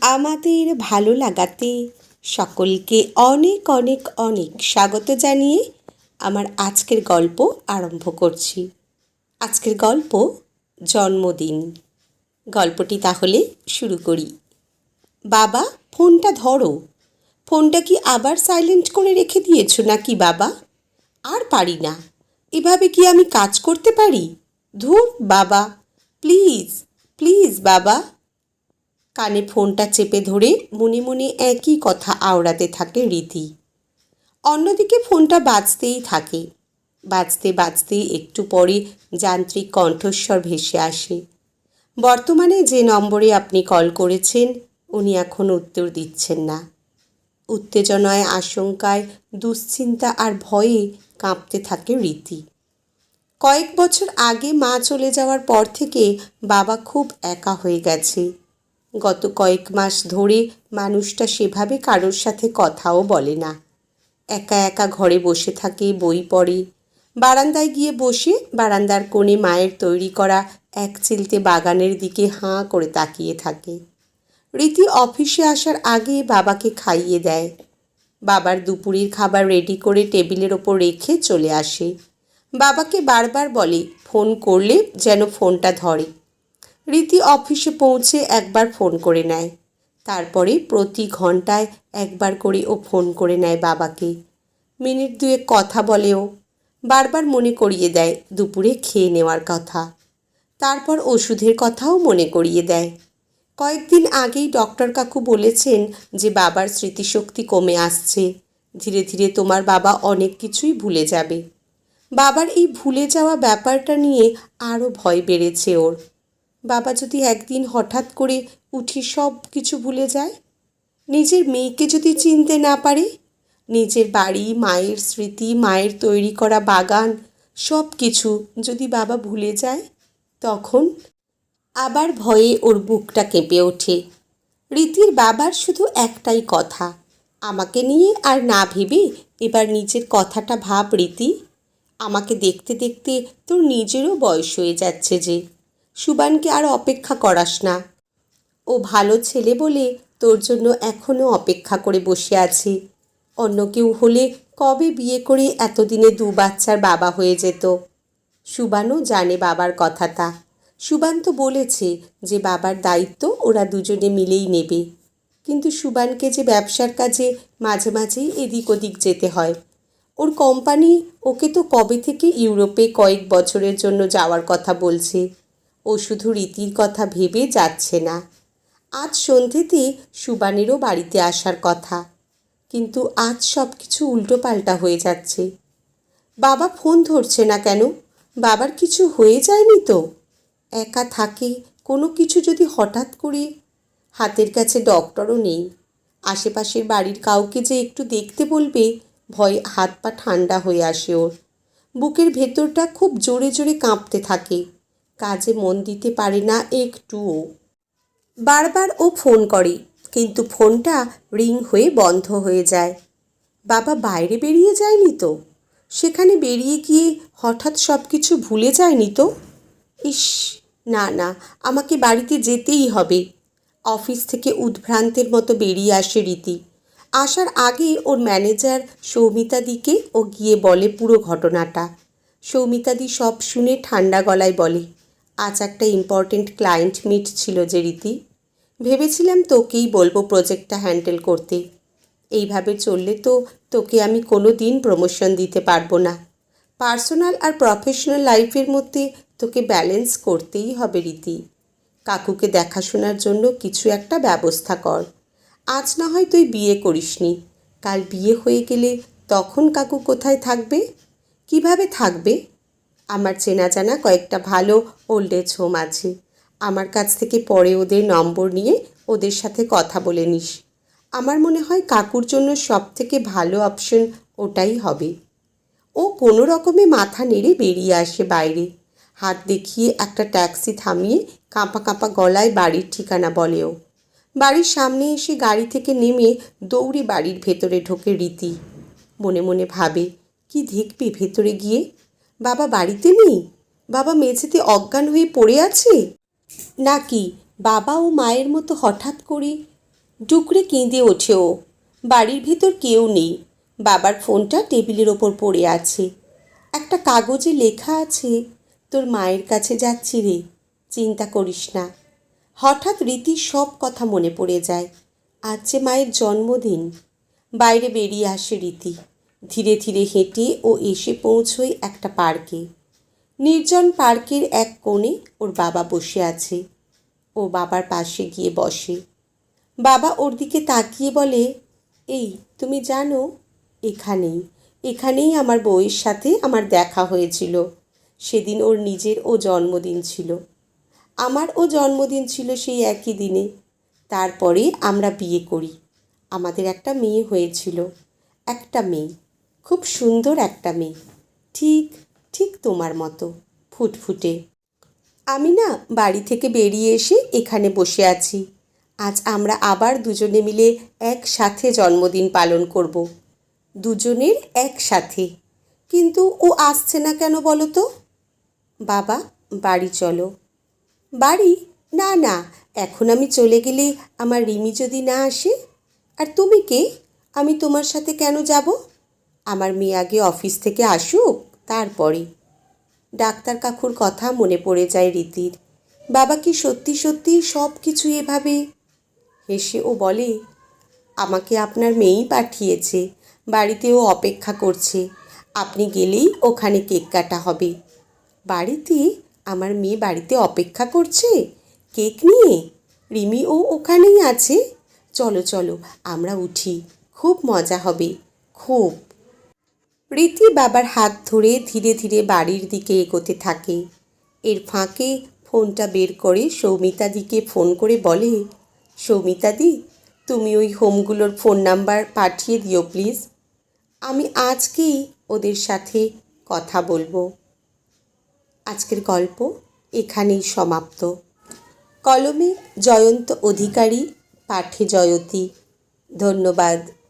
আমাদের ভালো লাগাতে সকলকে অনেক অনেক অনেক স্বাগত জানিয়ে আমার আজকের গল্প আরম্ভ করছি। আজকের গল্প জন্মদিন। গল্পটি তাহলে শুরু করি। বাবা, ফোনটা ধরো। ফোনটা কি আবার সাইলেন্ট করে রেখে দিয়েছ নাকি বাবা? আর পারি না। এভাবে কি আমি কাজ করতে পারি? ধুর বাবা। প্লিজ প্লিজ বাবা। কানে ফোনটা চেপে ধরে মনে মনে একই কথা আওড়াতে থাকে রীতি। অন্যদিকে ফোনটা বাজতেই থাকে। বাজতে বাজতে একটু পরে যান্ত্রিক কণ্ঠস্বর ভেসে আসে। বর্তমানে যে নম্বরে আপনি কল করেছেন, উনি এখন উত্তর দিচ্ছেন না। উত্তেজনায়, আশঙ্কায়, দুশ্চিন্তা আর ভয়ে কাঁপতে থাকে রীতি। কয়েক বছর আগে মা চলে যাওয়ার পর থেকে বাবা খুব একা হয়ে গেছে। গত কয়েক মাস ধরে মানুষটা সেভাবে কারোর সাথে কথাও বলে না। একা একা ঘরে বসে থাকে, বই পড়ে। বারান্দায় গিয়ে বসে বারান্দার কোণে মায়ের তৈরি করা এক চিলতে বাগানের দিকে হাঁ করে তাকিয়ে থাকে। রীতি অফিসে আসার আগে বাবাকে খাইয়ে দেয়। বাবার দুপুরের খাবার রেডি করে টেবিলের ওপর রেখে চলে আসে। বাবাকে বারবার বলে, ফোন করলে যেন ফোনটা ধরে। রীতি অফিসে পৌঁছে একবার ফোন করে নেয়। তারপরে প্রতি ঘন্টায় একবার করে ও ফোন করে নেয় বাবাকে। মিনিট দুয়েক কথা বলেও, বারবার মনে করিয়ে দেয় দুপুরে খেয়ে নেওয়ার কথা। তারপর ওষুধের কথাও মনে করিয়ে দেয়। কয়েকদিন আগেই ডক্টর কাকু বলেছেন যে বাবার স্মৃতিশক্তি কমে আসছে। ধীরে ধীরে তোমার বাবা অনেক কিছুই ভুলে যাবে। বাবার এই ভুলে যাওয়া ব্যাপারটা নিয়ে আরও ভয় বেড়েছে ওর। বাবা যদি একদিন হঠাৎ করে উঠে সব কিছু ভুলে যায়? নিজের মেয়েকে যদি চিনতে না পারে? নিজের বাড়ি, মায়ের স্মৃতি, মায়ের তৈরি করা বাগান, সব কিছু যদি বাবা ভুলে যায়, তখন আবার ভয়ে ওর বুকটা কেঁপে ওঠে। রীতির বাবার শুধু একটাই কথা, আমাকে নিয়ে আর না ভেবে এবার নিজের কথাটা ভাব রীতি। আমাকে দেখতে দেখতে তোর নিজেরও বয়স হয়ে যাচ্ছে যে। সুবানকে আর অপেক্ষা করাস না। ও ভালো ছেলে বলে তোর জন্য এখনও অপেক্ষা করে বসে আছি। অন্য কেউ হলে কবে বিয়ে করে এতদিনে দু বাচ্চার বাবা হয়ে যেত। সুবানও জানে বাবার কথাটা। সুবান তো বলেছে যে বাবার দায়িত্ব ওরা দুজনে মিলেই নেবে। কিন্তু সুবানকে যে ব্যবসার কাজে মাঝে মাঝেই এদিক ওদিক যেতে হয়। ওর কোম্পানি ওকে তো কবে থেকে ইউরোপে কয়েক বছরের জন্য যাওয়ার কথা বলছে। ও শুধু রীতির কথা ভেবে যাচ্ছে না। আজ সন্ধ্যেতে সুবানেরও বাড়িতে আসার কথা। কিন্তু আজ সব কিছু উল্টোপাল্টা হয়ে যাচ্ছে। বাবা ফোন ধরছে না কেন? বাবার কিছু হয়ে যায়নি তো? একা থাকে, কোনো কিছু যদি হঠাৎ করে? হাতের কাছে ডক্টরও নেই। আশেপাশের বাড়ির কাউকে যে একটু দেখতে বলবে, ভয় হাত পা ঠান্ডা হয়ে আসে ওর। বুকের ভেতরটা খুব জোরে জোরে কাঁপতে থাকে। কাজে মন দিতে পারে না একটুও। বারবার ও ফোন করে, কিন্তু ফোনটা রিং হয়ে বন্ধ হয়ে যায়। বাবা বাইরে বেরিয়ে যায়নি তো? সেখানে বেরিয়ে গিয়ে হঠাৎ সব কিছু ভুলে যায়নি তো? ইস, না না, আমাকে বাড়িতে যেতেই হবে। অফিস থেকে উদ্ভ্রান্তের মতো বেরিয়ে আসে রীতি। আসার আগে ওর ম্যানেজার সৌমিতাদিকে ও গিয়ে বলে পুরো ঘটনাটা। সৌমিতাদি সব শুনে ঠান্ডা গলায় বলে আজ একটা ইম্পর্টেন্ট ক্লায়েন্ট মিট ছিল যে রীতি। ভেবেছিলাম তোকেই বলব প্রজেক্টটা হ্যান্ডেল করতে। এইভাবে চললে তো তোকে আমি কোনো দিন প্রমোশন দিতে পারব না। পার্সোনাল আর প্রফেশনাল লাইফের মধ্যে তোকে ব্যালেন্স করতেই হবে রীতি। কাকুকে দেখাশোনার জন্য কিছু একটা ব্যবস্থা কর। আজ না হয় তুই বিয়ে করিসনি। কাল বিয়ে হয়ে গেলে তখন কাকু কোথায় থাকবে? কীভাবে থাকবে? আমার চেনা জানা কয়েকটা ভালো ওল্ড এজ হোম আছে। আমার কাছ থেকে পরে ওদের নম্বর নিয়ে ওদের সাথে কথা বলে নিস। আমার মনে হয় কাকুর জন্য সব থেকে ভালো অপশন ওটাই হবে। ও কোনো রকমে মাথা নেড়ে বেরিয়ে আসে বাইরে। হাত দেখিয়ে একটা ট্যাক্সি থামিয়ে কাঁপা কাঁপা গলায় বাড়ির ঠিকানা বলেও বাড়ির সামনে এসে গাড়ি থেকে নেমে দৌড়ে বাড়ির ভেতরে ঢোকে রীতি। মনে মনে ভাবে, কি দেখবে ভেতরে গিয়ে? বাবা বাড়িতে নেই? বাবা মেঝেতে অজ্ঞান হয়ে পড়ে আছে? নাকি বাবা ও মায়ের মতো হঠাৎ করে ডুকরে কেঁদে ওঠে ও? বাড়ির ভিতর কেউ নেই। বাবার ফোনটা টেবিলের ওপর পড়ে আছে। একটা কাগজে লেখা আছে, তোর মায়ের কাছে যাচ্ছি রে, চিন্তা করিস না। হঠাৎ রীতির সব কথা মনে পড়ে যায়। আজ যে মায়ের জন্মদিন। বাইরে বেরিয়ে আসে রীতি। ধীরে ধীরে হেঁটে ও এসে পৌঁছয় একটা পার্কে। নির্জন পার্কের এক কোণে ওর বাবা বসে আছে। ও বাবার পাশে গিয়ে বসে। বাবা ওর দিকে তাকিয়ে বলে, এই, তুমি জানো, এখানেই এখানেই আমার বউয়ের সাথে আমার দেখা হয়েছিল। সেদিন ওর নিজের ও জন্মদিন ছিল। আমার ও জন্মদিন ছিল সেই একই দিনে। তারপরে আমরা বিয়ে করি। আমাদের একটা মেয়ে হয়েছিল। একটা মেয়ে। খুব সুন্দর একটা মেয়ে। ঠিক ঠিক তোমার মতো, ফুটফুটে। আমি না বাড়ি থেকে বেরিয়ে এসে এখানে বসে আছি। আজ আমরা আবার দুজনে মিলে একসাথে জন্মদিন পালন করব। দুজনের একসাথে। কিন্তু ও আসছে না কেন বলো তো? বাবা, বাড়ি চলো। বাড়ি? না না, এখন আমি চলে গেলে আমার রিমি যদি না আসে, আর তুমি কে? আমি তোমার সাথে কেন যাব? আমার মেয়ে আগে অফিস থেকে আসুক তারপরে ডাক্তার কাকুর কথা মনে পড়ে যায় রীতির। বাবা কি সত্যি সত্যি সব কিছু এভাবে? হেসে ও বলে, আমাকে আপনার মেয়েই পাঠিয়েছে বাড়িতে ও অপেক্ষা করছে। আপনি গেলেই ওখানে কেক কাটা হবে। বাড়িতে? আমার মেয়ে বাড়িতে অপেক্ষা করছে? কেক নিয়ে? রিমি ও ওখানেই আছে? চলো চলো, আমরা উঠি। খুব মজা হবে। খুব। রীতি বাবার হাত ধরে ধীরে ধীরে বাড়ির দিকে এগোতে থাকে। এর ফাঁকে ফোনটা বের করে সৌমিতাদিকে ফোন করে বলে সৌমিতাদি তুমি ওই হোমগুলোর ফোন নাম্বার পাঠিয়ে দিও প্লিজ। আমি আজকেই ওদের সাথে কথা বলব। আজকের গল্প এখানেই সমাপ্ত। কলমে জয়ন্ত অধিকারী, পাঠে জয়তী। ধন্যবাদ।